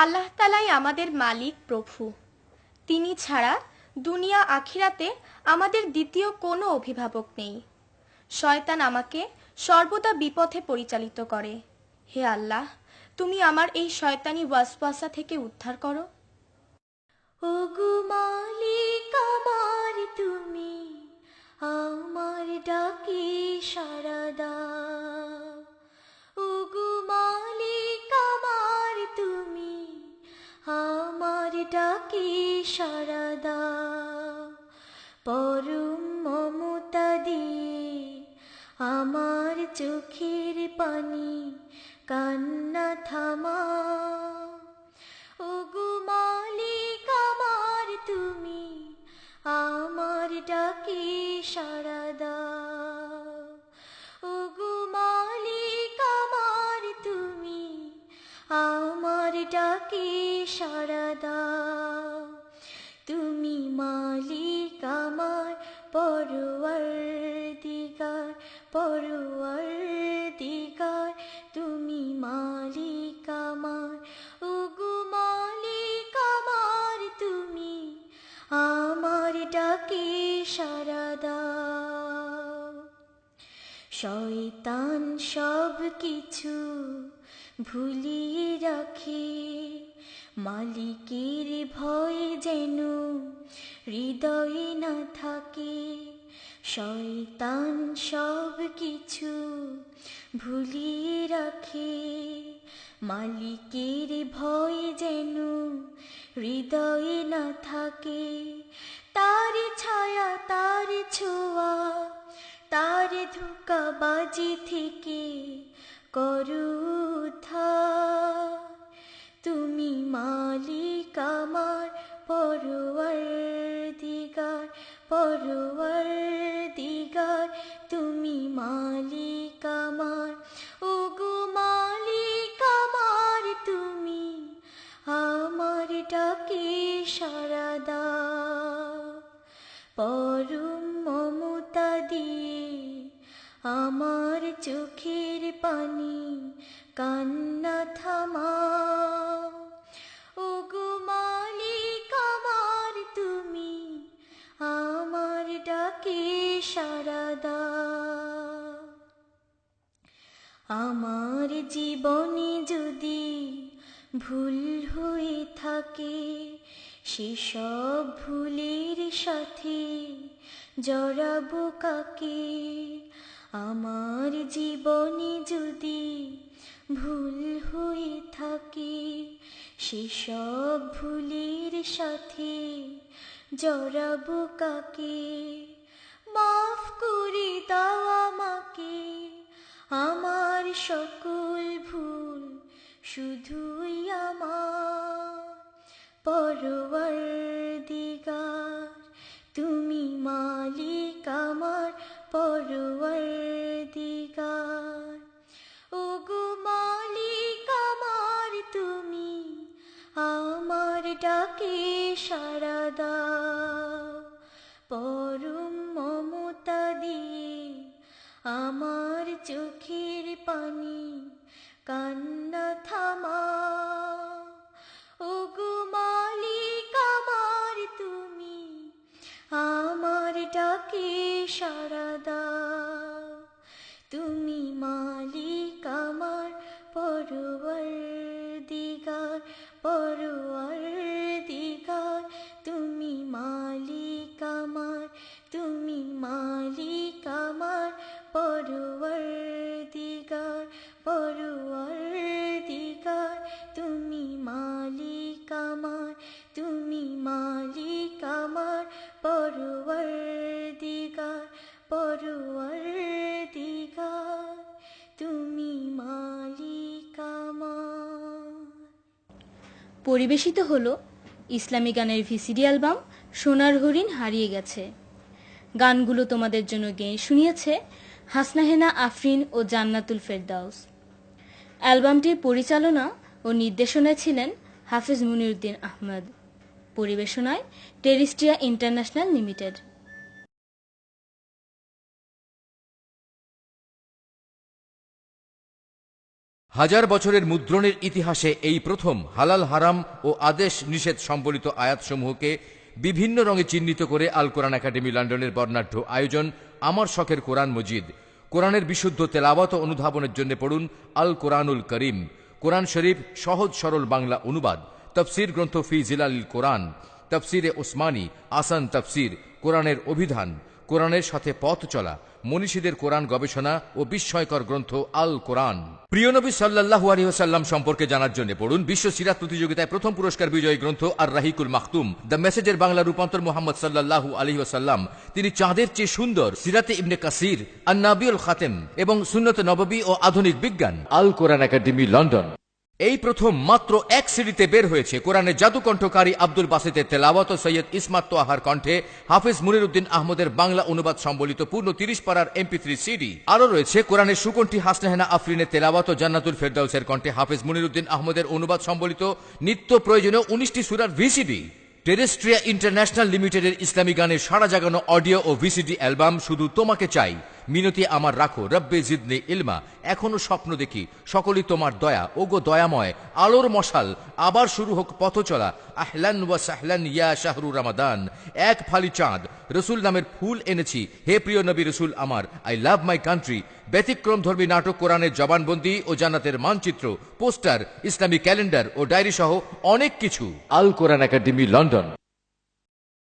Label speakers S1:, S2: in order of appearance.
S1: আল্লাহ তালাই আমাদের মালিক, প্রভু। তিনি ছাড়া দুনিয়া আখিরাতে আমাদের দ্বিতীয় কোনো অভিভাবক নেই। শয়তান আমাকে সর্বদা বিপথে পরিচালিত করে। হে আল্লাহ, তুমি আমার এই শয়তানি ওয়াসওয়াসা থেকে উদ্ধার করো।
S2: ওগো মালিক, আমার তুমি, আমার ডাকে ডাকে সাড়া দাও পরম মমতা দিয়ে আমার চোখের পানি কান্না থামা। ওগো মালিক আমার, তুমি আমার ডাকে সাড়া দাও ওগো মালিক আমার, তুমি আমার ডাকে তুমি মালিক আমার পরওয়ার দিগার তুমি মালিক আমার। ওগো মালিক আমার, তুমি আমার ডাকে সাড়া দাও। শয়তান সব কিছু ভুলিয়ে রাখে, মালিকের ভয় যেন হৃদয়ে না থাকে, শয়তান সব কিছু ভুলিয়ে রাখে। মালিকের ভয় যেন হৃদয়ে না থাকে, তার ছায়া, তার ছোঁয়া, তার ধোকাবাজি থেকে করুথা। তুমি মালিক আমার পরওয়ার দিগার পরওয়ার দিগার তুমি মালিক আমার ওগো মালিক আমার তুমি আমার ডাকে দাও। পরম মমতা দিয়ে আমার চোখের পানি কান্না থামা দাও। আমার জীবনে যদি ভুল হয়ে থাকে সেসব ভুলের সাথে জড়াবো কাকে? আমার জীবনে যদি ভুল হয়ে থাকে সেসব ভুলের সাথে জড়াবো কাকে? মাফ করে দাও আমাকে, আমার সকল ভুল শুধুই আমার। পরওয়ার দিগার তুমি মালিক আমার পরওয়ার দিগার ওগো মালিক আমার, তুমি আমার ডাকে সাড়া দাও। কান্না দিগার পরওয়ার তুমি মালিক আমার
S3: পরিবেশিত হলো ইসলামী গানের ভিসিডি অ্যালবাম সোনার হরিণ হারিয়ে গেছে। গানগুলো তোমাদের জন্য গেয়ে শুনিয়েছে হাসনাহেনা আফরিন ও জান্নাতুল ফেরদাউস। অ্যালবামটির পরিচালনা ও নির্দেশনায় ছিলেন হাফিজ মুনিরুদ্দিন আহমদ। পরিবেশনায় টেরিস্ট্রিয়া ইন্টারন্যাশনাল লিমিটেড।
S4: হাজার বছরের মুদ্রণের ইতিহাসে এই প্রথম হালাল হারাম ও আদেশ নিষেধ সম্বলিত আয়াতসমূহকে বিভিন্ন রঙে চিহ্নিত করে আল কোরআন একাডেমি লন্ডনের বর্ণাঢ্য আয়োজন আমার শখের কোরআন মজিদ। কোরআনের বিশুদ্ধ তেলাবত অনুধাবনের জন্য পড়ুন আল কোরআনুল করিম। কোরআন শরীফ সহজ সরল বাংলা অনুবাদ। তফসির গ্রন্থ ফি জিলাল কোরআন। তফসিরে ওসমানী আসান তফসির কোরআনের অভিধান। কোরআনের সাথে পথ চলা, মনীষীদের কোরআন গবেষণা ও বিস্ময়কর গ্রন্থ আল কোরআন। প্রিয় নবী সাল্লাহু আলহিহাসাল্লাম সম্পর্কে জানার জন্য পড়ুন বিশ্ব সিরাত প্রতিযোগিতায় প্রথম পুরস্কার বিজয়ী গ্রন্থ আর রাহিকুল মাহতুম দ্য মেসেজের বাংলা রূপান্তর মোহাম্মদ সাল্লাহু আলহিহাসাল্লাম তিনি চাঁদের চেয়ে সুন্দর সিরাতে ইবনে কাসির, আন্নাবিউল খাতেম এবং সুন্নত নববী ও আধুনিক বিজ্ঞান, আল কোরআন একাডেমি, লন্ডন। এই প্রথম মাত্র এক সিডিতে বের হয়েছে কোরআনের জাদুকণ্ঠকারী আব্দুল বাসিতের তেলাওয়াত সৈয়দ ইসমাত তোয়াহার কণ্ঠে হাফিজ মুনিরুদ্দিন আহমদের বাংলা অনুবাদ সম্বলিত পূর্ণ তিরিশ পাড়ার এমপি থ্রি সিডি। আরও রয়েছে কোরআনের সুকণ্ঠী হাসনাহেনা আফরিনের তেলাওয়াত ও জান্নাতুল ফেরদাউসের কণ্ঠে হাফিজ মুনিরুদ্দিন আহমদের অনুবাদ সম্বলিত নিত্য প্রয়োজনীয় উনিশটি সুরার ভিসিডি। টেরেস্ট্রিয়া ইন্টারন্যাশনাল লিমিটেডের ইসলামী গানের সারা জাগানো অডিও ও ভিসিডি অ্যালবাম শুধু তোমাকে চাই। মিনতি আমার রাখো, রব্বে জিদনি ইলমা। এখনও স্বপ্ন দেখি, সকলই তোমার দয়া। ওগো দয়াময়, আলোর মশাল, আবার শুরু হোক পথ চলা। আহলান ওয়া সাহলান ইয়া শাহরু রামাদান। এক ফালি চাঁদ, রসুল নামের ফুল এনেছি। হে প্রিয় নবী রসুল আমার, আই লাভ মাই কান্ট্রি। ব্যতিক্রম ধর্মী নাটক, কোরআনের জবানবন্দি ও জান্নাতের মানচিত্র, পোস্টার, ইসলামী ক্যালেন্ডার ও ডায়েরি সহ অনেক কিছু। Al Quran academy, London.